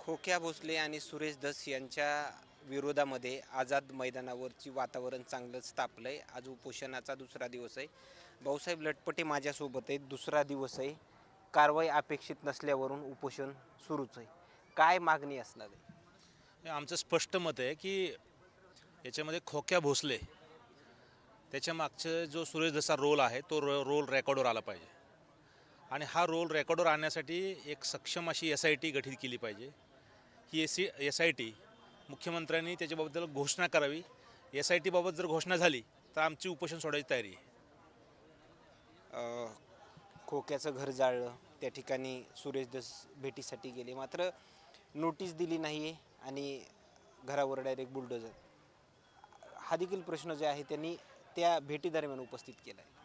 खोक्या भोसले आणि सुरेश धस यांच्या विरोधामध्ये आझाद मैदानावरची वातावरण चांगलंच तापलं आहे आज उपोषणाचा दुसरा दिवस आहे. भाऊसाहेब लटपटे माझ्यासोबत आहेत. दुसरा दिवस आहे. कारवाई अपेक्षित नसल्यावरून उपोषण सुरूच आहे. काय मागणी असणार आहे? आमचं स्पष्ट मत आहे की याच्यामध्ये खोक्या भोसले त्याच्या मागचं जो सुरेश दसा रोल आहे तो रो रोल रेकॉर्डवर आला पाहिजे. आणि हा रोल रेकॉर्डवर आणण्यासाठी एक सक्षम अशी एस आय टी गठीत केली पाहिजे. ही S C S I T मुख्यमंत्र्यांनी त्याच्याबद्दल घोषणा करावी. एस आय टीबाबत जर घोषणा झाली तर आमची उपोषण सोडायची तयारी आहे. खोक्याचं घर जाळलं त्या ठिकाणी सुरेश धस भेटीसाठी गेले. मात्र नोटीस दिली नाही आहे आणि घरावर डायरेक्ट बुलडोजर हा देखील प्रश्न जे आहे त्यांनी त्या भेटीदरम्यान उपस्थित केला आहे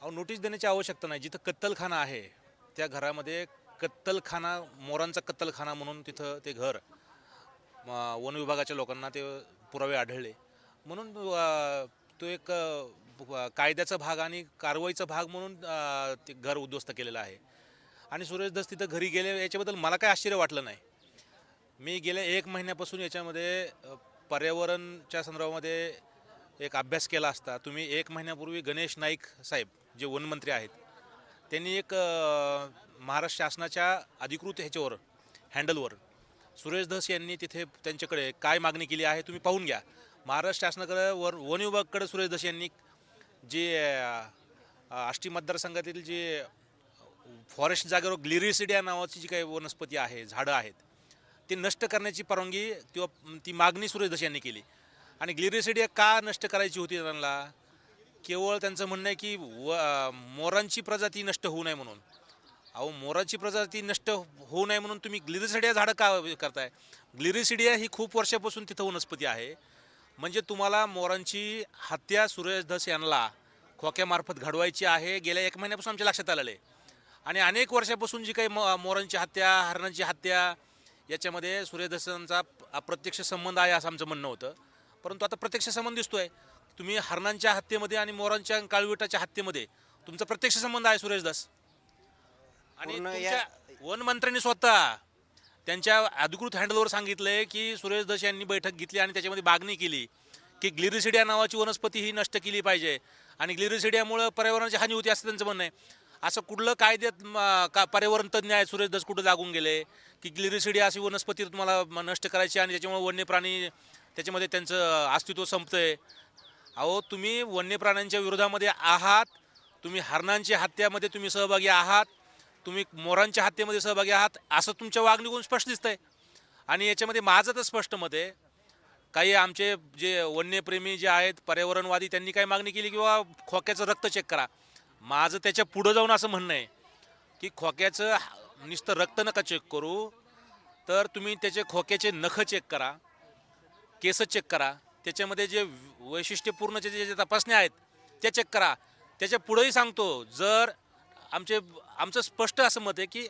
अहो नोटीस देण्याची आवश्यकता नाही. जिथं कत्तलखाना आहे त्या घरामध्ये कत्तलखाना मोरांचा कत्तलखाना म्हणून तिथं ते घर म, वन विभागाच्या लोकांना ते पुरावे आढळले. म्हणून तो एक कायद्याचा भाग आणि कारवाईचा भाग म्हणून ते घर उद्ध्वस्त केलेलं आहे. आणि सुरेश दस तिथं घरी गेले याच्याबद्दल मला काय आश्चर्य वाटलं नाही. मी गेल्या एक महिन्यापासून याच्यामध्ये पर्यावरणच्या संदर्भामध्ये एक अभ्यास केला असता. तुम्ही एक महिन्यापूर्वी गणेश नाईक साहेब जे वनमंत्री आहेत त्यांनी एक महाराष्ट्र शासनाच्या अधिकृत ह्याच्यावर हँडलवर सुरेश धस यांनी तिथे त्यांच्याकडे काय मागणी केली आहे तुम्ही पाहून घ्या. महाराष्ट्र शासनाकडे वर वन विभागाकडे सुरेश धस यांनी जे आष्टी मतदारसंघातील जे फॉरेस्ट जागेवर ग्लिरिसिडिया नावाची जी काही वनस्पती आहे झाडं आहेत ती नष्ट करण्याची परवानगी किंवा ती मागणी सुरेश धस यांनी केली. आणि ग्लिरिसिडिया का नष्ट करायची होती त्यांना? केवळ त्यांचं म्हणणं आहे की व मोरांची प्रजाती नष्ट होऊ नये म्हणून. अहो मोराची प्रजाती नष्ट होऊ नये म्हणून तुम्ही ग्लिरिसिडिया झाडं का करताय? ग्लिरिसिडिया ही खूप वर्षापासून तिथं वनस्पती आहे. म्हणजे तुम्हाला मोरांची हत्या सुरेश धस यांना खोक्यामार्फत घडवायची आहे. गेल्या एक महिन्यापासून आमच्या लक्षात आलेलं आहे. आणि अनेक वर्षापासून जी काही म मोरांची हत्या हरणांची हत्या याच्यामध्ये सुरेश अप्रत्यक्ष संबंध आहे असं आमचं म्हणणं होतं. परंतु आता प्रत्यक्ष संबंध दिसतो आहे तुम्ही हरणांच्या हत्येमध्ये आणि मोरांच्या काळविटाच्या हत्येमध्ये तुमचा प्रत्यक्ष संबंध आहे सुरेश दास आणि पूर्ण तुमच्या या- वनमंत्र्यांनी स्वतः त्यांच्या अधिकृत हँडलवर सांगितलंय की सुरेश दस यांनी बैठक घेतली आणि त्याच्यामध्ये मागणी केली की ग्लिरिसिडिया नावाची वनस्पती ही नष्ट केली पाहिजे. आणि ग्लिरिसिडियामुळं पर्यावरणाची हानी होती असं त्यांचं म्हणणं आहे. असं कुठलं कायद्यात म, का पर्यावरण तज्ज्ञ आहे सुरेश दस कुठं लागून गेले? की ग्लिरिसिडिया अशी वनस्पती तुम्हाला म, नष्ट करायची आणि त्याच्यामुळे वन्य प्राणी त्याच्यामध्ये त्यांचं अस्तित्व संपतंय. अहो तुम्ही वन्य प्राण्यांच्या विरोधामध्ये आहात. तुम्ही हरणांच्या हत्यामध्ये तुम्ही सहभागी आहात. तुम्ही मोरांच्या हत्येमध्ये सहभागी आहात असं तुमच्या वागणीकडून स्पष्ट दिसतंय. आणि याच्यामध्ये माझं तर स्पष्ट मत आहे काही आमचे जे वन्यप्रेमी जे आहेत पर्यावरणवादी त्यांनी काय मागणी केली किंवा खोक्याचं रक्त चेक करा. माझं त्याच्या पुढं जाऊन असं म्हणणं आहे की खोक्याचं नुसतं रक्त नका चेक करू तर तुम्ही त्याचे खोक्याचे नख चेक करा केस चेक करा त्याच्यामध्ये जे वैशिष्ट्यपूर्ण जे जे तपासण्या आहेत त्या चेक करा. त्याच्या पुढंही सांगतो जर आमचे आमचं स्पष्ट असं मत आहे की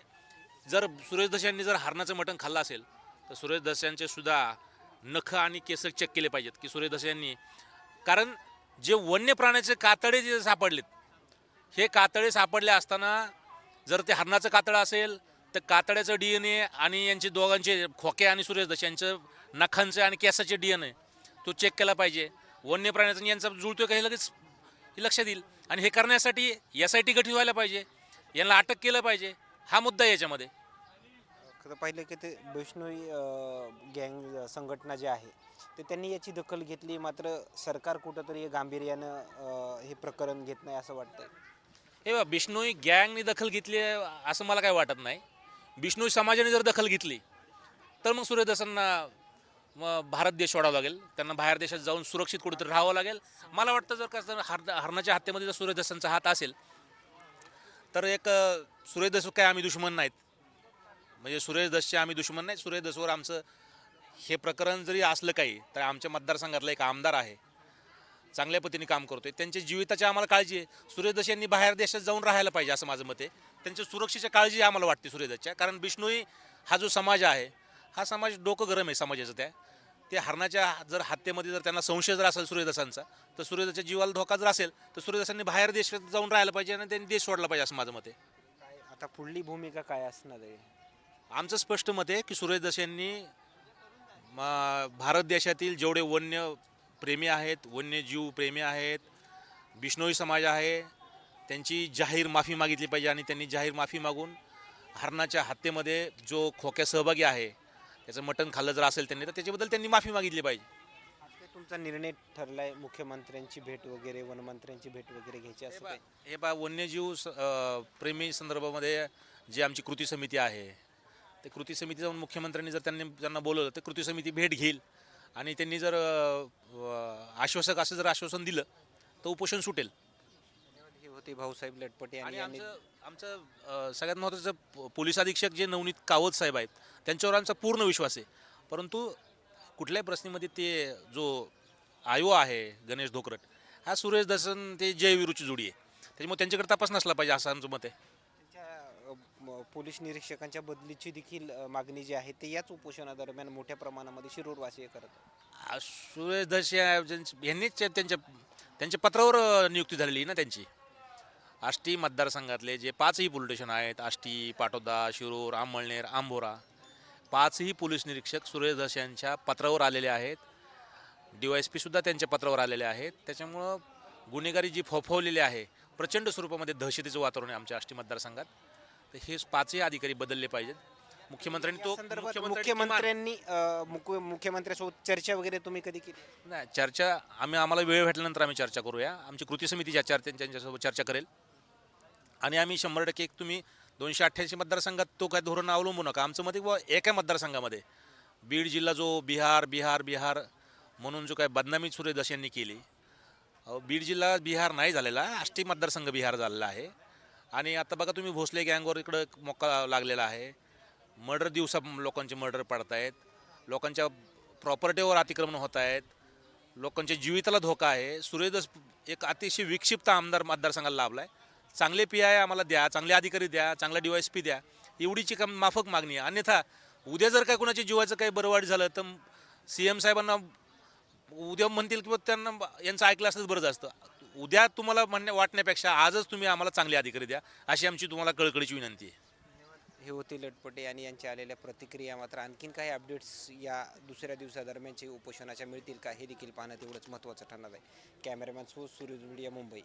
जर सुरेश दशांनी यांनी जर हरणाचं मटण खाल्लं असेल तर सुरेश दशांचे सुद्धा नख आणि केस चेक केले पाहिजेत की सुरेश दशांनी यांनी. कारण जे वन्य प्राण्याचे कातडे जे सापडलेत हे कातडे सापडले असताना जर ते हरणाचं कातडं असेल तर कातड्याचं डी एन ए आणि यांचे दोघांचे खोके आणि सुरेश दस यांचं नखांचे आणि केसाचे डी एन ए तो चेक केला पाहिजे. वन्य प्राण्याचा यांचा जुळतोय का हे लगेच हे लक्षात येईल आणि हे करण्यासाठी एस आय टी गठीत व्हायला पाहिजे. यांना अटक केलं पाहिजे. हा मुद्दा आहे याच्यामध्ये. खरं पाहिलं की ते वैष्णवी गँग संघटना जी आहे ते त्यांनी याची दखल घेतली. मात्र सरकार कुठंतरी गांभीर्यानं हे प्रकरण घेत नाही असं वाटतंय. हे बघा बिष्णोई गँगने दखल घेतली असं मला काय वाटत नाही. बिष्णोई समाजाने जर दखल घेतली तर मग सूर्यदासांना मग भारत देश सोडावा लागेल. त्यांना बाहेर देशात जाऊन सुरक्षित कुठेतरी राहावं लागेल. मला वाटतं जर कसं हर हरणाच्या हत्येमध्ये जर सूर्यदासांचा हात असेल तर एक अं, सूर्यदस काय आम्ही दुश्मन नाहीत. म्हणजे सुरेश दसचे आम्ही दुश्मन नाही सुरेश दसवर आमचं हे प्रकरण जरी असलं काही तर आमच्या मतदारसंघातला एक आमदार आहे. चांगल्या पद्धतीने काम करतोय. त्यांच्या जीविताची आम्हाला काळजी आहे. सूर्यदश यांनी बाहेर देशात जाऊन राहायला पाहिजे असं माझं मत आहे. त्यांच्या सुरक्षेची काळजी आम्हाला वाटते सूर्यदसच्या कारण बिष्णोई हा जो समाज आहे हा समाज डोकं गरम आहे समाजाचं त्या. ते हरणाच्या जर हत्येमध्ये जर त्यांना संशय जर असेल सूर्यदासांचा तर सूर्यदाच्या जीवाला धोका जर असेल तर सूर्यदासांनी बाहेर देशात जाऊन राहायला पाहिजे आणि त्यांनी देश सोडला पाहिजे असं माझं मत आहे. काय आता पुढली भूमिका काय असणार आहे? आमचं स्पष्ट मत आहे की सुरेश दस यांनी म- भारत देशातील जेवढे वन्य प्रेमी आहेत वन्यजीव प्रेमी आहेत बिष्णोई समाज आहे त्यांची जाहीर माफी मागितली पाहिजे आणि त्यांनी जाहीर माफी मागून हरणाच्या हत्येमध्ये जो खोक्या सहभागी आहे त्याचं मटण खाल्लं जर असेल त्यांनी तर त्याच्याबद्दल त्यांनी माफी मागितली पाहिजे. आज काय तुमचा निर्णय ठरलाय? मुख्यमंत्र्यांची भेट वगैरे वनमंत्र्यांची भेट वगैरे घ्यायची असं हे बा वन्यजीव स- अं, प्रेमी संदर्भामध्ये जी आमची कृती समिती आहे ते कृती समिती जाऊन मुख्यमंत्र्यांनी जर त्यांनी त्यांना बोलवलं तर कृती समिती भेट घेईल. आणि त्यांनी जर अं, आश्वासक असं जर आश्वासन दिलं तर उपोषण सुटेल. होते भाऊसाहेब लटपटे आणि आणि यांनी आमचं आमचं अं, सगळ्यात महत्त्वाचं प- पोलीस अधीक्षक जे नवनीत कावत साहेब आहेत त्यांच्यावर आमचा पूर्ण विश्वास आहे. परंतु कुठल्याही प्रश्नामध्ये ते जो आयो आहे गणेश धोकरट हा सुरेश दर्शन ते जयवीरूची जोडी आहे. त्याच्यामुळे त्यांच्याकडे तपास नसला पाहिजे असं आमचं मत आहे. त्यांच्या अ, म- पोलीस निरीक्षकांच्या बदलीची देखील अ, मागणी जी आहे ते याच उपोषणादरम्यान मोठ्या प्रमाणामध्ये शिरूरवासीय करत आहेत. आ, सुरेश दस या- ज्यांची- यांनीच त्या- त्यांच्या त्यांच्या पत्रावर अ, नियुक्ती झालेली आहे ना त्यांची? आष्टी मतदारसंघातले जे पाचही पोलीस स्टेशन आहेत आष्टी पाटोदा शिरूर आंबळनेर आंबोरा पाचही पोलीस निरीक्षक सुरेश दस यांच्या पत्रावर आलेले आहेत. डी वाय एस पीसुद्धा त्यांच्या पत्रावर आलेले आहेत. त्याच्यामुळं गुन्हेगारी जी फोफवलेली आहे प्रचंड स्वरूपामध्ये दहशतीचं वातावरण आहे आमच्या आष्टी मतदारसंघात. तर हे पाचही अधिकारी बदलले पाहिजेत. मुख्यमंत्र्यांनी तो संदर्भात मुख्यमंत्र्यांनी अ, मुख्य- मुख्यमंत्र्यांसोबत चर्चा वगैरे तुम्ही कधी केली? नाही चर्चा आम्ही आम्हाला वेळ भेटल्यानंतर आम्ही चर्चा करूया. आमची कृती समिती ज्या चर्चा त्यांच्यासोबत चर्चा करेल. आणि आम्ही शंभर टक्के एक तुम्ही दोनशे अठ्ठ्याऐंशी मतदारसंघात तो काय धोरण अवलंबू नका. आमचं मत व एका मतदारसंघामध्ये. बीड जिल्हा जो बिहार बिहार बिहार म्हणून जो काय बदनामी सुरेश यांनी केली. बीड जिल्हा बिहार नाही झालेला आष्टी मतदारसंघ बिहार झालेला आहे. आणि आता बघा तुम्ही भोसले गँगवर इकडं मोका लागलेला आहे. मर्डर दिवसा लोकांचे मर्डर पडत आहेत लोकांच्या प्रॉपर्टीवर अतिक्रमण होत आहेत लोकांच्या जीविताला धोका आहे. सूर्यदस एक अतिशय विक्षिप्त आमदार मतदारसंघाला लाभला आहे चांगले पी आय आम्हाला द्या चांगले अधिकारी द्या चांगला डी एस पी द्या. एवढीची कम माफक मागणी आहे. अन्यथा उद्या जर काय कोणाच्या जीवाचं काही बरं वाईट झालं तर सी एम साहेबांना उद्या म्हणतील किंवा त्यांना यांचं ऐकलं असंच बरं जास्त. उद्या तुम्हाला म्हणण्या वाटण्यापेक्षा आजच तुम्ही आम्हाला चांगले अधिकारी द्या अशी आमची तुम्हाला कळकळीची विनंती आहे. हे होते लटपटे आणि यांच्या आलेल्या प्रतिक्रिया मात्र आणखीन काही अपडेट्स या दुसऱ्या दिवसादरम्यानचे उपोषणाच्या मिळतील का हे देखील पाहणं तेवढंच महत्त्वाचं ठरणार आहे. कॅमेरामॅन सो सूर्य मीडिया मुंबई.